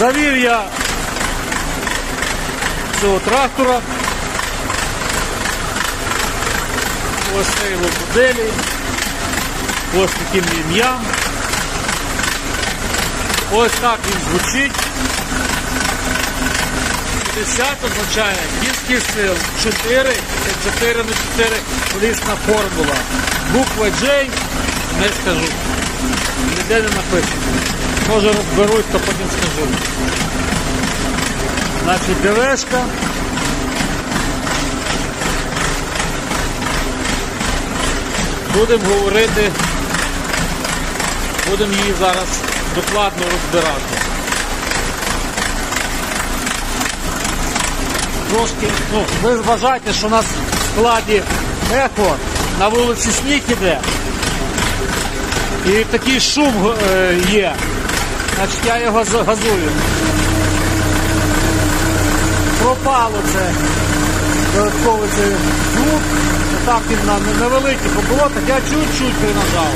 Завів я цього трактора. Ось це його моделі. Ось таким ім'ям. Ось так він звучить. 50 означає кінських сил. 4, це 4 на 4 колісна формула. Буква J не скажу. Ніде не написано. Може розберусь, то потім скажу. Значить, ДВшка. Будемо говорити, будемо її зараз докладно розбирати. Трошки, ну, ви вважаєте, що у нас в складі ехо на вулиці сніг іде. І такий шум е, є. Значить я його загазую. Пропало це додатковий цей звук. Так він на невеликий поворотах. Я чуть-чуть принажав.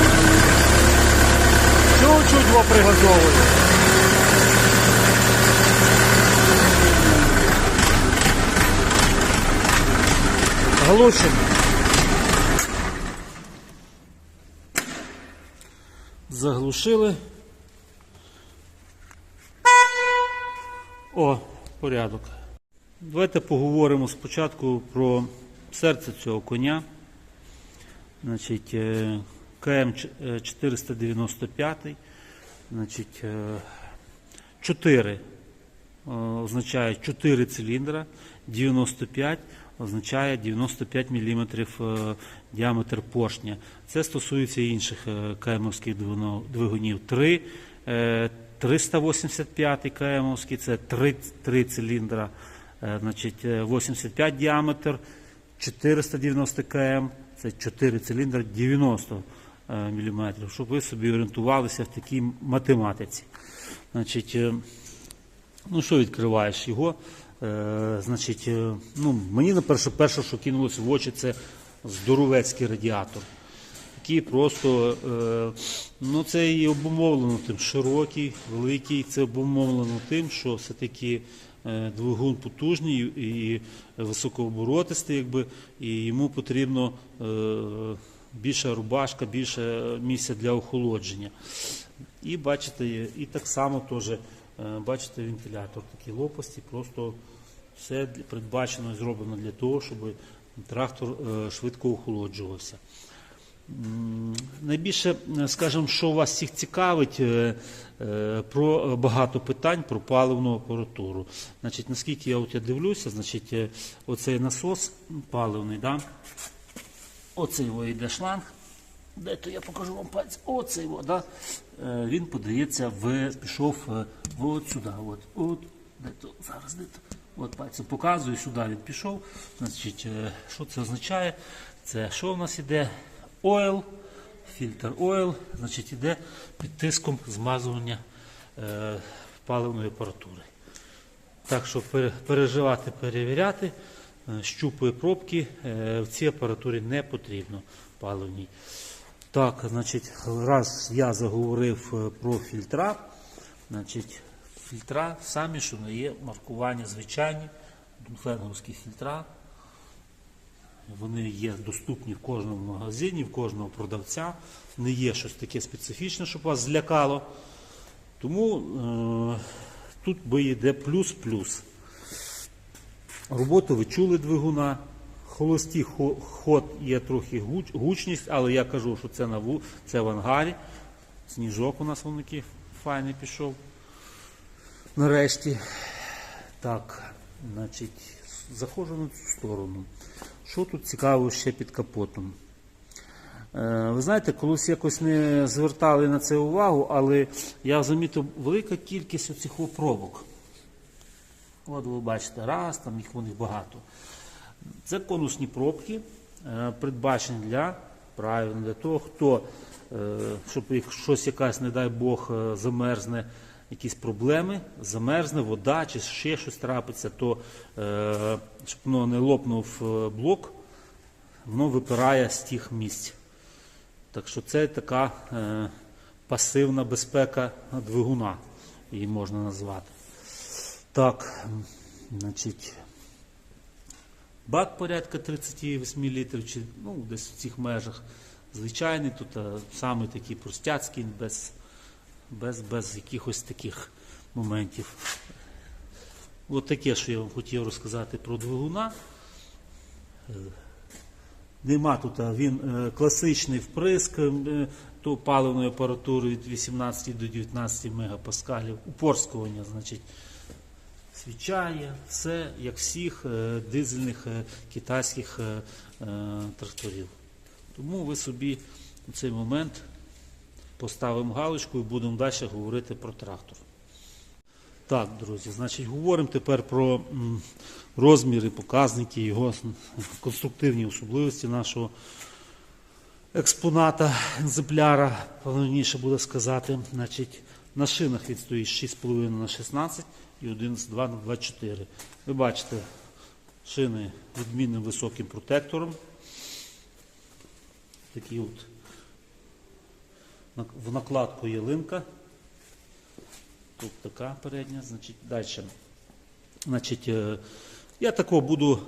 Чуть-чуть його пригазовую. Глушимо. Заглушили. О, порядок. Давайте поговоримо спочатку про серце цього коня. Значить, е, КМ 495. Значить, е, 4 е, означає 4 циліндра, 95 означає 95 мм діаметр поршня. Це стосується інших е, КМовських двигунів. 3, е, 385 КМовський, це 3, 3 циліндра, е, значить, е, 85 діаметр, 490 км, це 4 циліндра, 90 мм, щоб ви собі орієнтувалися в такій математиці. Значить, е, Ну, що відкриваєш його? Е, значить, е, ну, мені на перше, що кинулося в очі, це здоровецький радіатор. Який просто, е, ну це і обумовлено тим широкий, великий, це обумовлено тим, що все-таки е, двигун потужний і високооборотистий, якби, і йому потрібно більша рубашка, більше місця для охолодження. І бачите, і так само теж бачите вентилятор такі лопасті, просто все передбачено і зроблено для того, щоб трактор е, швидко охолоджувався. Найбільше, е, скажімо, що вас всіх цікавить, е, е, про е, багато питань про паливну апаратуру. Значить, наскільки я от я дивлюся, значить, е, оцей насос паливний, да? оцей його йде шланг, де то я покажу вам пальці. Оцей його, да? Е, він подається в пішов е, от сюди. От, от, де зараз де. От пальцем показую, сюди він пішов. Значить, е, що це означає? Це що в нас іде? Ойл, фільтр ойл, значить іде під тиском змазування е, паливної апаратури. Так що переживати, перевіряти, щупи пробки е, в цій апаратурі не потрібно паливній. Так, значить, раз я заговорив е, про фільтра, значить, фільтра самі, що не є маркування звичайні, дунфленговські фільтра. Вони є доступні в кожному магазині, в кожного продавця. Не є щось таке специфічне, щоб вас злякало. Тому е, тут би йде плюс-плюс. Роботу ви чули двигуна. Холості ход є трохи гучність, але я кажу, що це на ву- це в ангарі. Сніжок у нас вон який файний пішов. Нарешті. Так, значить, заходжу на цю сторону. Що тут цікаво ще під капотом? Е, Ви знаєте, колись якось не звертали на це увагу, але я замітив велика кількість оцих пробок. От ви бачите, раз, там їх них багато. Це конусні пробки, е, передбачені для правильно, для того, хто, е, щоб їх щось якась, не дай Бог, е, замерзне, якісь проблеми, замерзне вода чи ще щось трапиться, то щоб воно не лопнув блок, воно випирає з тих місць. Так що це така пасивна безпека двигуна, її можна назвати. Так, значить, бак порядка 38 літрів, чи ну, десь в цих межах. Звичайний, тут а, саме такий простяцький, без, без, без якихось таких моментів. От таке, що я вам хотів розказати про двигуна. Е, Нема тут, він е, класичний вприск е, то паливної апаратури від 18 до 19 мегапаскалів, упорскування, значить, свічає, все як всіх е, дизельних е, китайських е, тракторів. Тому ви собі в цей момент поставимо галочку і будемо далі говорити про трактор. Так, друзі, значить, говоримо тепер про розміри, показники, його конструктивні особливості нашого експоната, екземпляра, повніше буде сказати. Значить, на шинах він стоїть 6,5 на 16 і 11,2 на 24. Ви бачите, шини відмінним високим протектором. Такі от в накладку є линка. Тут така передня, значить, далі. Значить, е, я такого буду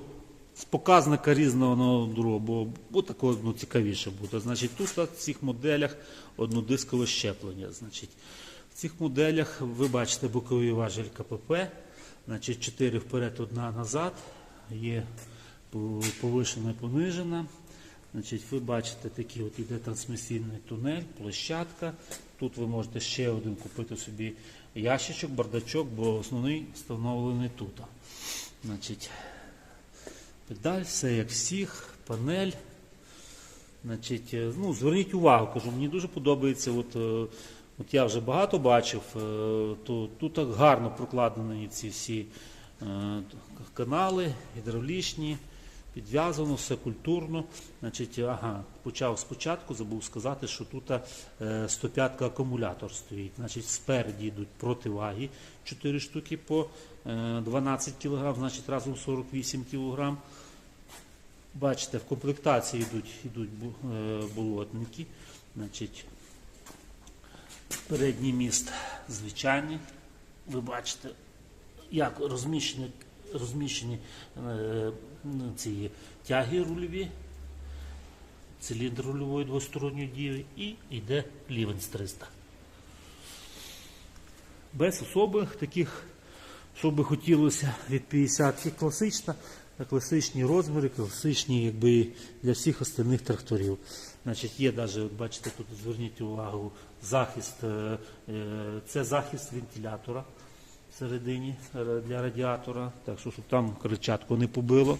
з показника різного на другого, бо, бо такого ну, цікавіше буде. Значить, тут в цих моделях однодискове щеплення. Значить, в цих моделях ви бачите боковий важель КПП, значить, 4 вперед, одна назад, є повишена і понижена. Значить, ви бачите, такий от іде трансмісійний тунель, площадка. Тут ви можете ще один купити собі ящичок, бардачок, бо основний встановлений тут. Значить, педаль, все як всіх, панель. Значить, е, ну, зверніть увагу, кажу, мені дуже подобається. От, е, от я вже багато бачив, е, то тут гарно прокладені ці всі е, канали, гідравлічні, підв'язано, все культурно. Значить, ага, почав спочатку, забув сказати, що тут е, 105 акумулятор стоїть. Значить, спереді йдуть противаги 4 штуки по е, 12 кг, значить разом 48 кг. Бачите, в комплектації йдуть, йдуть е, болотники. Значить, передній міст звичайний. Ви бачите, як розміщені, розміщені е, ці тяги рульові, циліндр рульової двосторонньої дії і йде лівенс 300. Без особих таких, що би хотілося від 50 класична, класичні розміри, класичні якби, для всіх остальних тракторів. Значить, є навіть, бачите, тут зверніть увагу, захист, е, е, це захист вентилятора всередині е, для радіатора, так що щоб там кричатку не побило.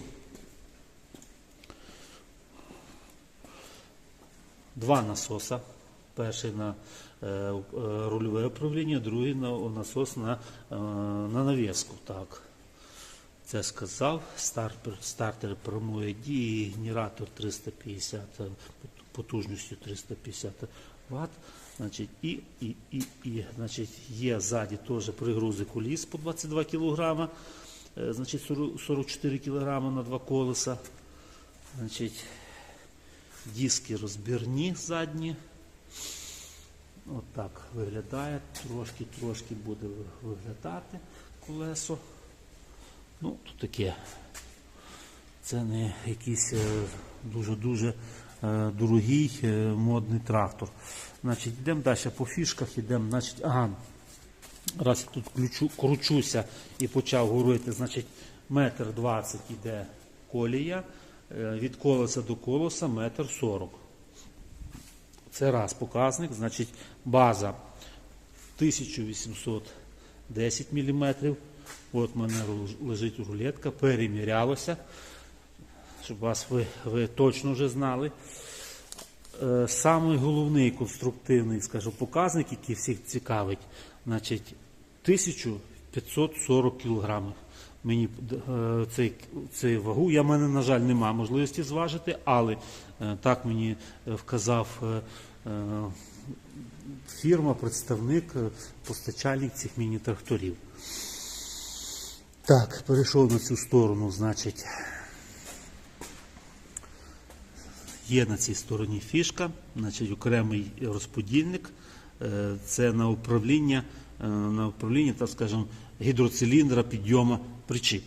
Два насоса. Перший на рульове управління, другий на насос на, на навіску. Так. Це сказав. Стартер, стартер прямої дії, генератор 350 е, потужністю 350 Вт. Значить, і, і, і, і, значить, є ззаді теж пригрузи коліс по 22 кг, е, значить 44 кг на два колеса. Значить, диски розбірні задні. Отак виглядає, трошки-трошки буде виглядати колесо. Ну, тут таке. Це не якийсь е, дуже-дуже е, дорогий е, модний трактор. Значить, йдемо далі по фішках, йдемо, значить, ага, раз я тут ключу, кручуся і почав говорити, значить, метр двадцять іде колія, від колеса до колеса метр сорок. Це раз показник, значить база 1810 мм. От в мене лежить рулетка, перемірялося, щоб вас ви, ви точно вже знали. Е, Самий головний конструктивний, скажу, показник, який всіх цікавить, значить 1540 кг. Мені е, цей, цей вагу, я в мене, на жаль, немає можливості зважити, але е, так мені е, вказав фірма, представник, постачальник цих міні-тракторів. Так, перейшов на цю сторону, значить. Є на цій стороні фішка, значить окремий розподільник. Е, Це на управління е, на управлінні, так скажемо, гідроциліндра підйому причіп.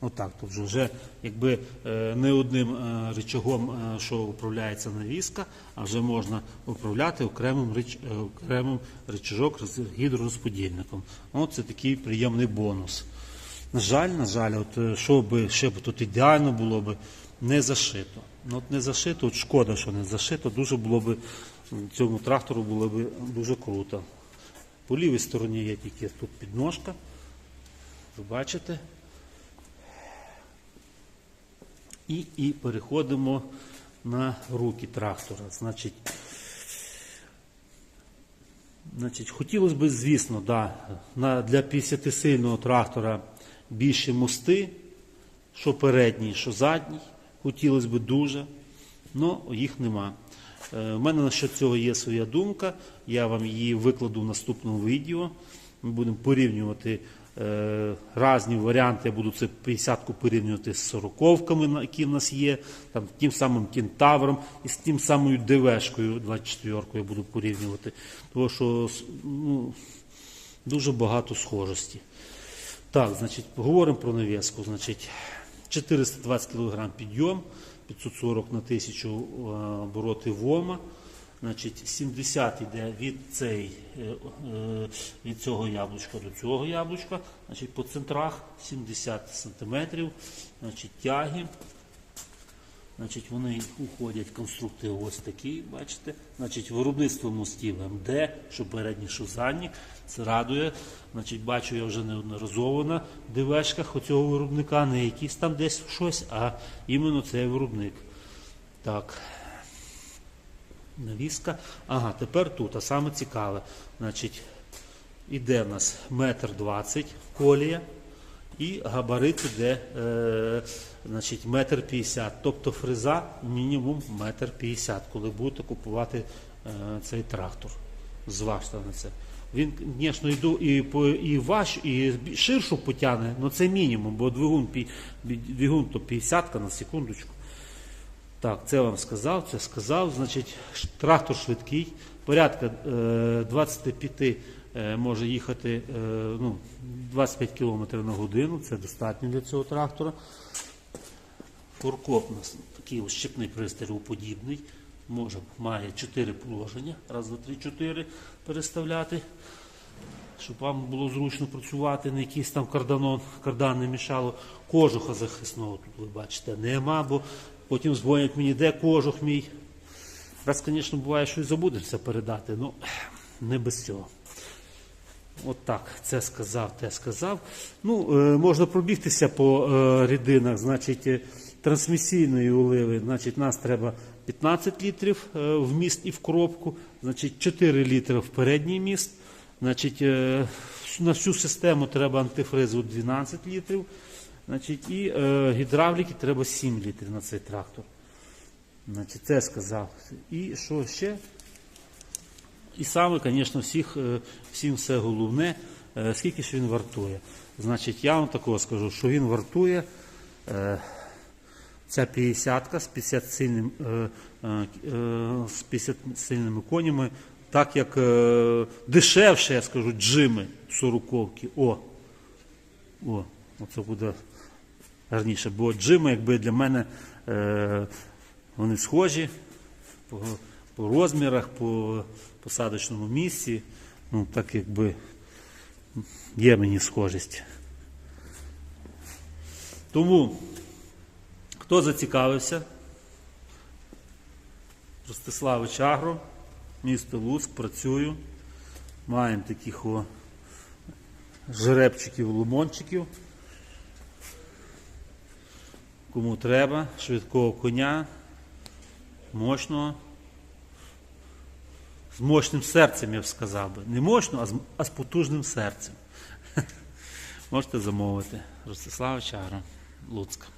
Отак, тут вже, вже якби е, не одним рычагом, е, що управляється навіска, а вже можна управляти окремим, рич, е, окремим рычажок з гідророзподільником. От це такий приємний бонус. На жаль, на жаль, от е, що би ще б тут ідеально було б не зашито. Ну от не зашито, от шкода, що не зашито, дуже було б цьому трактору було б дуже круто. По лівій стороні є тільки тут підножка. Ви бачите? І, і переходимо на руки трактора. Значить, значить хотілося б, звісно, да, на, для 50-сильного трактора більші мости, що передній, що задній. Хотілося б дуже, але їх нема. Е, У мене насчет цього є своя думка. Я вам її викладу в наступному відео. Ми будемо порівнювати е, різні варіанти. Я буду це 50-ку порівнювати з 40-ками, які в нас є, там, тим самим кентавром і з тим самою ДВшкою 24-кою я буду порівнювати. Тому що ну, дуже багато схожості. Так, значить, говоримо про нав'язку. Значить, 420 кг підйом, 540 на 1000 е, обороти ВОМа. Значить, 70 йде від, цей, е, е, від цього яблучка до цього яблучка. Значить, по центрах 70 см. Значить, тяги. Значить, вони уходять конструктиви ось такі, бачите. Значить, виробництво мостів МД, що передній, що задній. Це радує. Значить, бачу я вже неодноразово на ДВшках оцього виробника, не якийсь там десь щось, а іменно цей виробник. Так. Навіска. Ага, тепер тут, а саме цікаве. Значить, іде в нас метр двадцять колія. І габарит іде е, значить, метр п'ятдесят. Тобто фреза мінімум метр п'ятдесят, коли будете купувати е, цей трактор. Зважте на це. Він, звісно, і, і ваш, і ширшу потягне, але це мінімум, бо двигун, двигун то 50 на секундочку. Так, це вам сказав, це сказав. Значить, трактор швидкий, порядка е, 25 е, може їхати е, ну, 25 км на годину, це достатньо для цього трактора. Фуркоп у нас такий ось щепний пристрій подібний. Може, має 4 положення. Раз, два, три, чотири переставляти. Щоб вам було зручно працювати, не якийсь там карданон, кардан не мішало. Кожуха захисного тут ви бачите, нема, бо потім дзвонять мені, де кожух мій. Раз, звісно, буває, що і забудеться передати, ну не без цього. От так, це сказав, те сказав. Ну, е, можна пробігтися по е, рідинах, значить, е, трансмісійної оливи, значить, нас треба 15 літрів е, в міст і в коробку, значить, 4 літри в передній міст, значить, е, на всю систему треба антифризу 12 літрів, значить, і е, гідравліки треба 7 літрів на цей трактор. Значить, це сказав. І що ще? І саме, звісно, всім все головне, скільки ж він вартує. Значить, я вам такого скажу, що він вартує ця 50-ка з 50 сильним, е, е, е, з 50 сильними конями, так як дешевше, я скажу, джими 40-ки. О, о, оце буде гарніше. Бо джими, якби для мене вони схожі по, по розмірах, по посадочному місці. Ну, так якби є мені схожість. Тому, хто зацікавився, Ростиславич Агро, місто Луцьк, працюю. Маємо таких о жеребчиків, лумончиків. Кому треба, швидкого коня, мощного. З мощним серцем, я б сказав би. Не мощно, а з, а з потужним серцем. Можете замовити. Ростислав Чара, Луцьк.